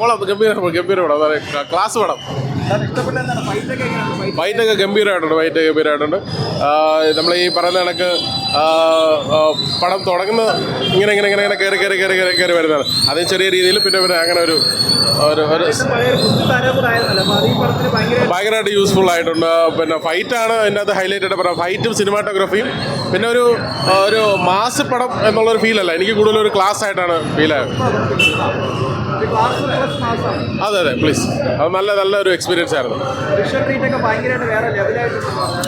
കൊള്ളാം. ഗംഭീര ഗംഭീര പടം അതെ ക്ലാസ് പടം എന്താണ്? ഫൈറ്റൊക്കെ ഗംഭീരമായിട്ടുണ്ട് ഫൈറ്റ് ഗംഭീരമായിട്ടുണ്ട് നമ്മൾ ഈ പറയുന്ന കണക്ക് പടം തുടങ്ങുന്ന ഇങ്ങനെ ഇങ്ങനെ ഇങ്ങനെ ഇങ്ങനെ കയറി കയറി കയറി കയറി കയറി വരുന്നതാണ്. അത് ചെറിയ രീതിയിൽ പിന്നെ പിന്നെ അങ്ങനെ ഒരു ഒരു ഒരു ഒരു ഭയങ്കരമായിട്ട് യൂസ്ഫുൾ ആയിട്ടുണ്ട്. പിന്നെ ഫൈറ്റാണ് അത് ഹൈലൈറ്റ് ആയിട്ട് പറയാം ഫൈറ്റും സിനിമാറ്റോഗ്രഫിയും പിന്നെ ഒരു ഒരു മാസ് പടം എന്നുള്ളൊരു ഫീൽ അല്ല. എനിക്ക് കൂടുതൽ ഒരു ക്ലാസ് ആയിട്ടാണ് മാസമാണ് അതെ അതെ പ്ലീസ് അത് നല്ല നല്ലൊരു എക്സ്പീരിയൻസ് ആയിരുന്നു.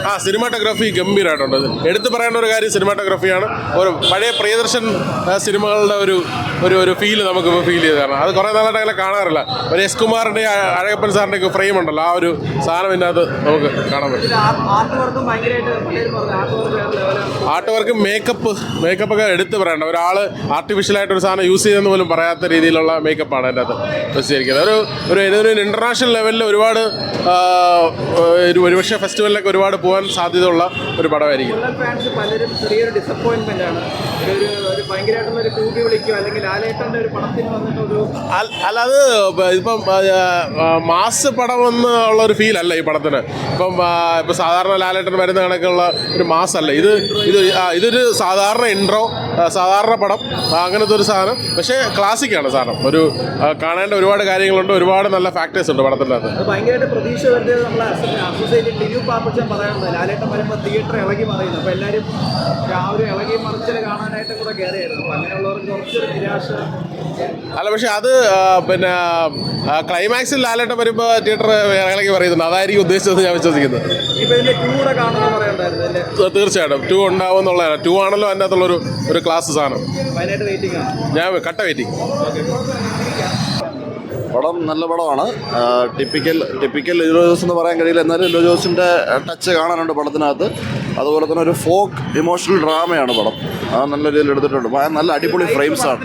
ആ സിനിമാറ്റോഗ്രഫി ഗംഭീരമായിട്ടുണ്ട് എടുത്തു പറയേണ്ട ഒരു കാര്യം സിനിമാറ്റോഗ്രഫിയാണ്. ഒരു പഴയ പ്രിയദർശൻ സിനിമകളുടെ ഒരു ഒരു ഒരു ഫീൽ നമുക്ക് ഫീൽ ചെയ്ത് കാരണം അത് കുറേ നാളായിട്ട് അങ്ങനെ കാണാറില്ല. ഒരു എസ് കുമാറിന്റെ അഴകപ്പൻ സാറിന്റെ ഒക്കെ ഫ്രെയിം ഉണ്ടല്ലോ. ആ ഒരു സാധനം ഇതിനകത്ത് നമുക്ക് കാണാൻ പറ്റും. ആർട്ട് വർക്കും മേക്കപ്പ് മേക്കപ്പ് ഒക്കെ. എടുത്ത് പറയണ്ട. ഒരാൾ ആർട്ടിഫിഷ്യലായിട്ട് ഒരു സാധനം യൂസ് ചെയ്തെന്ന് പോലും പറയാത്ത രീതിയിലുള്ള മേക്കപ്പാണ് അതിന്റെ അകത്ത് വെച്ചിരിക്കുന്നത് ഒരു ഒരു ഏതൊരു ഇന്റർനാഷണൽ ലെവലിൽ ഒരുപാട് ഒരു ഒരുപക്ഷെ ഫെസ്റ്റിവലിലൊക്കെ ഒരുപാട് പോകാൻ സാധ്യതയുള്ള ഒരു പടമായിരിക്കും. പലരും ചെറിയൊരു ഡിസപ്പോയിൻമെന്റ് ആണ്. ഒരു ഭയങ്കരമായിട്ടുള്ള ഒരു കൂടി വിളിക്കുക അല്ലെങ്കിൽ ലാലേട്ടന്റെ ഒരു പടത്തിൽ വന്നിട്ട് ഒരു അല്ല അത് ഇപ്പം മാസ് പടം എന്ന് ഉള്ള ഒരു ഫീൽ അല്ല ഈ പടത്തിന്. ഇപ്പം ഇപ്പം സാധാരണ ലാലേട്ടൻ വരുന്ന കണക്കുള്ള ഒരു മാസ് അല്ല. ഇത് ഇത് ഇതൊരു സാധാരണ ഇൻട്രോ സാധാരണ പടം അങ്ങനത്തെ ഒരു സാധനം. പക്ഷേ ക്ലാസിക്കാണ് സാധനം. ഒരു കാണേണ്ട ഒരുപാട് കാര്യങ്ങളുണ്ട്. ഒരുപാട് നല്ല ഫാക്ടേഴ്സ് ഉണ്ട് പടത്തിന്റെ അകത്ത്. അത് ഭയങ്കരമായിട്ട് പ്രതീക്ഷ വരുന്നത് നമ്മളെ അസോസിയേറ്റ് ടിനു പാപ്പച്ചൻ പറയുന്നത് ലാലേട്ടൻ വരുമ്പോൾ തിയേറ്റർ ഇളകി മറിയുന്നു അപ്പോൾ എല്ലാവരും രാവിലെ ഇളകി മറിച്ചിൽ കാണാനായിട്ട് കൂടെ കയറിയായിരുന്നു അല്ല പക്ഷെ അത് പിന്നെ ക്ലൈമാക്സിൽ ലാലേട്ടം വരുമ്പോൾ തിയേറ്റർ ഇളകി പറയുന്നുണ്ട്. അതായിരിക്കും ഉദ്ദേശിച്ചത് ഞാൻ വിശ്വസിക്കുന്നത്. തീർച്ചയായിട്ടും. ടു ഉണ്ടാവും എന്നുള്ളതാണ്. ടു ആണല്ലോ അതിനകത്തുള്ള ഒരു ഒരു ക്ലാസ് സാധനം. ഞാൻ കട്ട വെയിറ്റിംഗ് പടം നല്ല പടമാണ്. ടിപ്പിക്കൽ ടിപ്പിക്കൽ ലിജോ ജോസ് എന്ന് പറയാൻ കഴിയില്ല. എന്നാലും ലിജോ ജോസിന്റെ ടച്ച് കാണാനുണ്ട് പടത്തിനകത്ത്. അതുപോലെ തന്നെ ഒരു ഫോക്ക് ഇമോഷണൽ ഡ്രാമയാണ് പടം. അത് നല്ല രീതിയിൽ എടുത്തിട്ടുണ്ട്. നല്ല അടിപൊളി ഫ്രെയിംസ് ആണ്.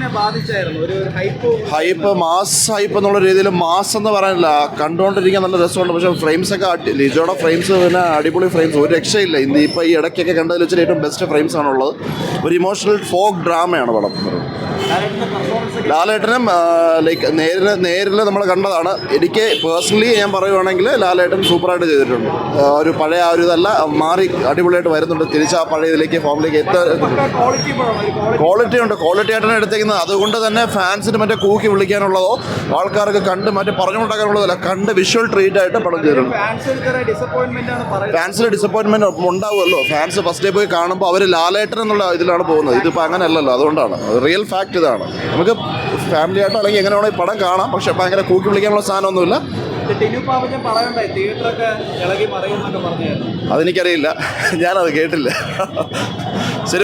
ഹൈപ്പ് ഹൈപ്പ് മാസ് ഹൈപ്പ് എന്നുള്ള രീതിയിൽ മാസ് എന്ന് പറയാനില്ല. കണ്ടുകൊണ്ടിരിക്കാൻ നല്ല രസമുണ്ട്. പക്ഷേ ഫ്രെയിംസ് ഒക്കെ ലിജോയുടെ ഫ്രെയിംസ് പിന്നെ അടിപൊളി ഫ്രെയിംസ് ഒരു രക്ഷയില്ല. ഇന്ന് ഇപ്പോൾ ഈ ഇടയ്ക്കൊക്കെ കണ്ടതിൽ വെച്ചിട്ട് ഏറ്റവും ബെസ്റ്റ് ഫ്രെയിംസ് ആണുള്ളത്. ഒരു ഇമോഷണൽ ഫോക്ക് ഡ്രാമയാണ് പടം. ലാലേട്ടനും ലൈക്ക് നേരിൽ നേരിൽ നമ്മൾ കണ്ടതാണ്. എനിക്ക് പേഴ്സണലി ഞാൻ പറയുവാണെങ്കിൽ ലാലേട്ടൻ സൂപ്പറായിട്ട് ചെയ്തിട്ടുണ്ട്. ഒരു പഴയ ആ ഒരു ഇതല്ല മാറി അടിപൊളിയായിട്ട് വരുന്നുണ്ട്. തിരിച്ച് ആ പഴയ ഇതിലേക്ക് ഫോമിലേക്ക് എത്താൻ ക്വാളിറ്റി ഉണ്ട് ക്വാളിറ്റി ആയിട്ടാണ് എടുത്തേക്കുന്നത്. അതുകൊണ്ട് തന്നെ ഫാൻസിന് മറ്റേ കൂക്കി വിളിക്കാനുള്ളതോ ആൾക്കാർക്ക് കണ്ട് മറ്റേ പറഞ്ഞുകൊണ്ടാക്കാനുള്ളതല്ല കണ്ട് വിഷ്വൽ ട്രീറ്റ് ആയിട്ട് പടം ചെയ്തിട്ടുണ്ട്. ഫാൻസിൽ ഡിസപ്പോയിൻമെന്റ് ഉണ്ടാവുമല്ലോ. ഫാൻസ് ഫസ്റ്റ് ഡേ പോയി കാണുമ്പോൾ അവർ ലാലേട്ടൻ എന്നുള്ള ഇതിലാണ് പോകുന്നത്. ഇതിപ്പോൾ അങ്ങനെയല്ലല്ലോ അതുകൊണ്ടാണ്. റിയൽ ഫാക്ട് ഇതാണ്. നമുക്ക് ഫാമിലി ആയിട്ടോ അല്ലെങ്കിൽ എങ്ങനെ വേണമെങ്കിൽ പടം കാണാം. പക്ഷെ ഭയങ്കര കൂക്കി വിളിക്കാനുള്ള സാധനമൊന്നുമില്ല. അതെനിക്കറിയില്ല. ഞാനത് കേട്ടില്ല.